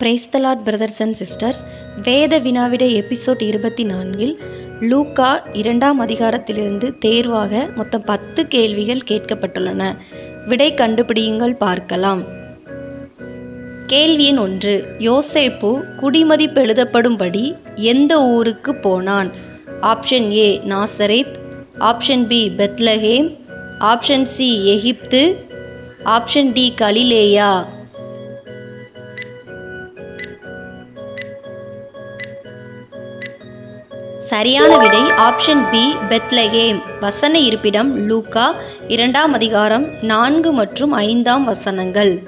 Praise the Lord brothers and sisters வேத வினாவிட episode இருபத்தி நான்கில் லூக்கா இரண்டாம் அதிகாரத்திலிருந்து தேர்வாக மொத்தம் பத்து கேள்விகள் கேட்கப்பட்டுள்ளன. விடை கண்டுபிடியுங்கள் பார்க்கலாம். கேள்வி எண் ஒன்று யோசேப்பு குடிமதிப்பெழுதப்படும்படி எந்த ஊருக்கு போனான்? Option A Nazareth option B Bethlehem option C Egypt option D கலிலேயா சரியான விடை ஆப்ஷன் பி பெத்லகேம் வசன இருப்பிடம் லூக்கா இரண்டாம் அதிகாரம் நான்கு மற்றும் ஐந்தாம் வசனங்கள்.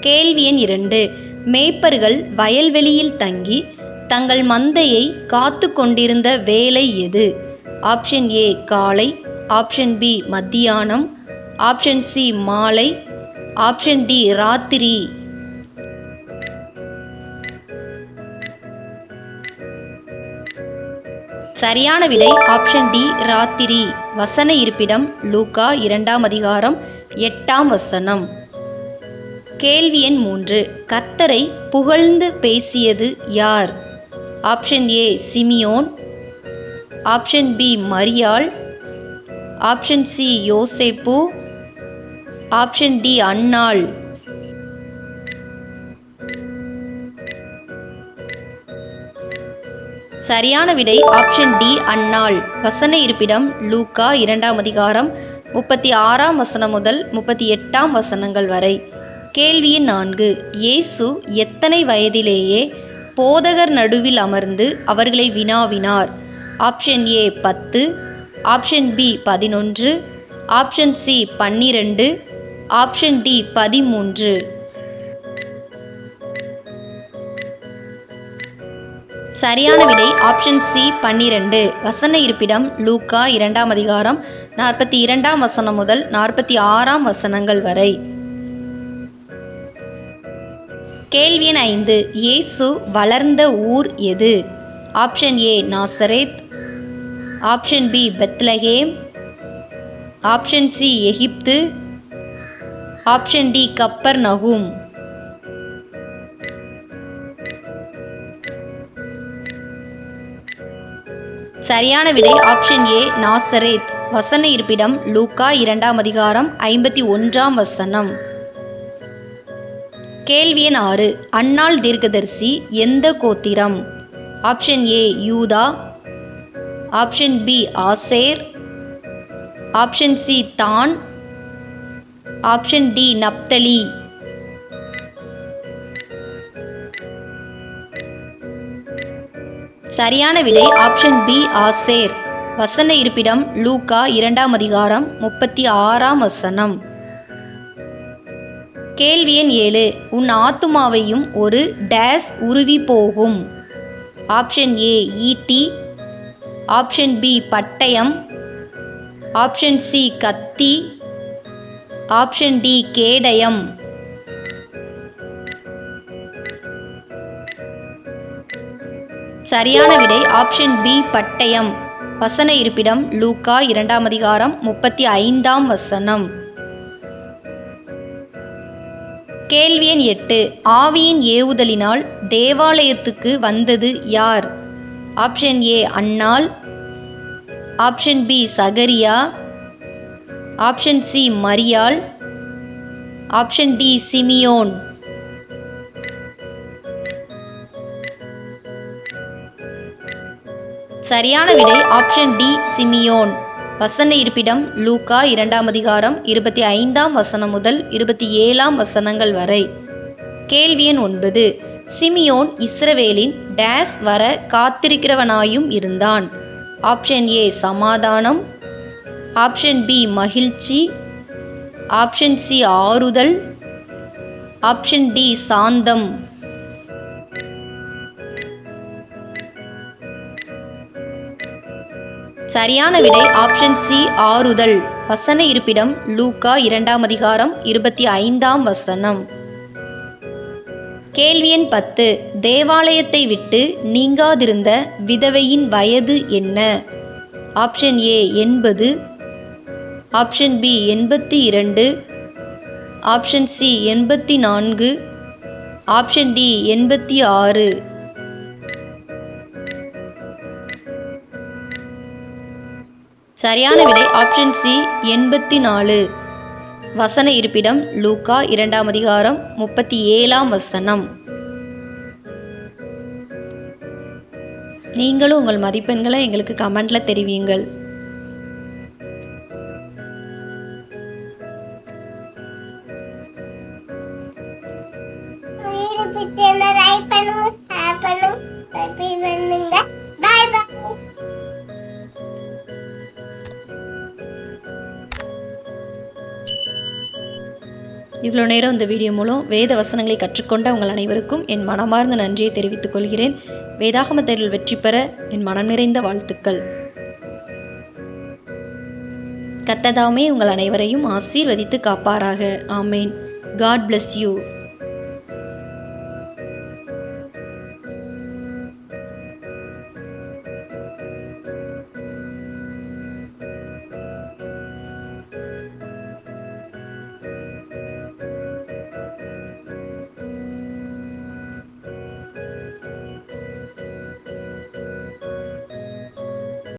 கேள்வி எண் இரண்டு. மேய்ப்பர்கள் வயல்வெளியில் தங்கி தங்கள் மந்தையை காத்து கொண்டிருந்த வேலை எது? ஆப்ஷன் ஏ காலை. ஆப்ஷன் பி மத்தியானம். ஆப்ஷன் சி மாலை. ஆப்ஷன் டி ராத்திரி. சரியான விடை ஆப்ஷன் டி ராத்திரி. வசன இருப்பிடம் லூகா இரண்டாம் அதிகாரம் எட்டாம் வசனம். கேள்வி எண் மூன்று. கர்த்தரை புகழ்ந்து பேசியது யார்? Option A Simeon. Option B மரியாள். ஆப்ஷன் சி யோசேப்பு. ஆப்ஷன் டி அன்னாள். சரியான விடை ஆப்ஷன் டி அன்னாள் வசன இருப்பிடம் லூக்கா இரண்டாம் அதிகாரம் முப்பத்தி ஆறாம் வசனம் முதல் முப்பத்தி எட்டாம் வசனங்கள் வரை. கேள்வி நான்கு. இயேசு எத்தனை வயதிலேயே போதகர் நடுவில் அமர்ந்து அவர்களை வினாவினார்? ஆப்ஷன் ஏ பத்து ஆப்ஷன் பி பதினொன்று ஆப்ஷன் சி பன்னிரண்டு ஆப்ஷன் டி பதிமூன்று. சரியான விடை ஆப்ஷன் சி பன்னிரண்டு. வசன இருப்பிடம் லூக்கா இரண்டாம் அதிகாரம் நாற்பத்தி இரண்டாம் வசனம் முதல் நாற்பத்தி ஆறாம் வசனங்கள் வரை. கேள்வி எண் ஐந்து. இயேசு வளர்ந்த ஊர் எது? Option A Nazareth. Option B Bethlehem. Option C Egypt. Option D Capernaum சரியான விடை ஆப்ஷன் ஏ நாசரேத். வசன இருப்பிடம் லூக்கா இரண்டாம் அதிகாரம் ஐம்பத்தி ஒன்றாம் வசனம். கேள்வி எண் ஆறு. அன்னாள் தீர்க்கதரிசி எந்த கோத்திரம்? ஆப்ஷன் ஏ யூதா. Option B Asher. Option C தான். Option D Naphtali. சரியான விடை ஆப்ஷன் பி ஆசேர். வசன இருப்பிடம் லூக்கா இரண்டாம் அதிகாரம் முப்பத்தி ஆறாம் வசனம். கேள்வி எண் ஏழு. உன் ஆத்துமாவையும் ஒரு டேஸ் உருவி போகும். ஆப்ஷன் ஏ ஈட்டி. ஆப்ஷன் பி பட்டயம். ஆப்ஷன் சி கத்தி. ஆப்ஷன் டி கேடயம். சரியான விடை ஆப்ஷன் பி பட்டயம். வசன இருப்பிடம் லூக்கா இரண்டாம் அதிகாரம் முப்பத்தி ஐந்தாம் வசனம். கேள்வி எண் எட்டு. ஆவியின் ஏவுதலினால் தேவாலயத்துக்கு வந்தது யார்? ஆப்ஷன் ஏ அண்ணால் ஆப்ஷன் பி சகரியா. ஆப்ஷன் சி மரியாள். Option D Simeon. சரியான விடை ஆப்ஷன் டி சிமியோன். வசன இருப்பிடம் லூக்கா இரண்டாம் அதிகாரம் இருபத்தி ஐந்தாம் வசனம் முதல் இருபத்தி ஏழாம் வசனங்கள் வரை. கேள்வி எண் ஒன்பது. சிமியோன் இஸ்ரவேலின் டேஸ் வர காத்திருக்கிறவனாயும் இருந்தான். ஆப்ஷன் ஏ சமாதானம். ஆப்ஷன் பி மகிழ்ச்சி. ஆப்ஷன் சி ஆறுதல். ஆப்ஷன் டி சாந்தம். சரியான விடை ஆப்ஷன் சி ஆறுதல். வசன இருப்பிடம் லூக்கா இரண்டாம் அதிகாரம் இருபத்தி ஐந்தாம் வசனம். கேள்வி எண் பத்து. தேவாலயத்தை விட்டு நீங்காதிருந்த விதவையின் வயது என்ன? ஆப்ஷன் ஏ எண்பது. ஆப்ஷன் பி எண்பத்தி இரண்டு. ஆப்ஷன் சி எண்பத்தி நான்கு. ஆப்ஷன் டி எண்பத்தி ஆறு. சரியான விடை ஆப்ஷன் சி எண்பத்தி நாலு வசன இருப்பிடம் லூக்கா இரண்டாம் அதிகாரம் முப்பத்தி ஏழாம் வசனம். நீங்களும் உங்கள் மதிப்பெண்களை எங்களுக்கு கமெண்ட்ல தெரிவியுங்கள். பண்ணுங்க இவ்வளோ நேரம் இந்த வீடியோ மூலம் வேத வசனங்களை கற்றுக்கொண்ட உங்கள் அனைவருக்கும் என் மனமார்ந்த நன்றியை தெரிவித்துக் கொள்கிறேன். வேதாகம தேர்வில் வெற்றி பெற என் மனம் நிறைந்த வாழ்த்துக்கள். கத்ததாமே உங்கள் அனைவரையும் ஆசீர்வதித்து காப்பாராக. ஆமேன். God bless you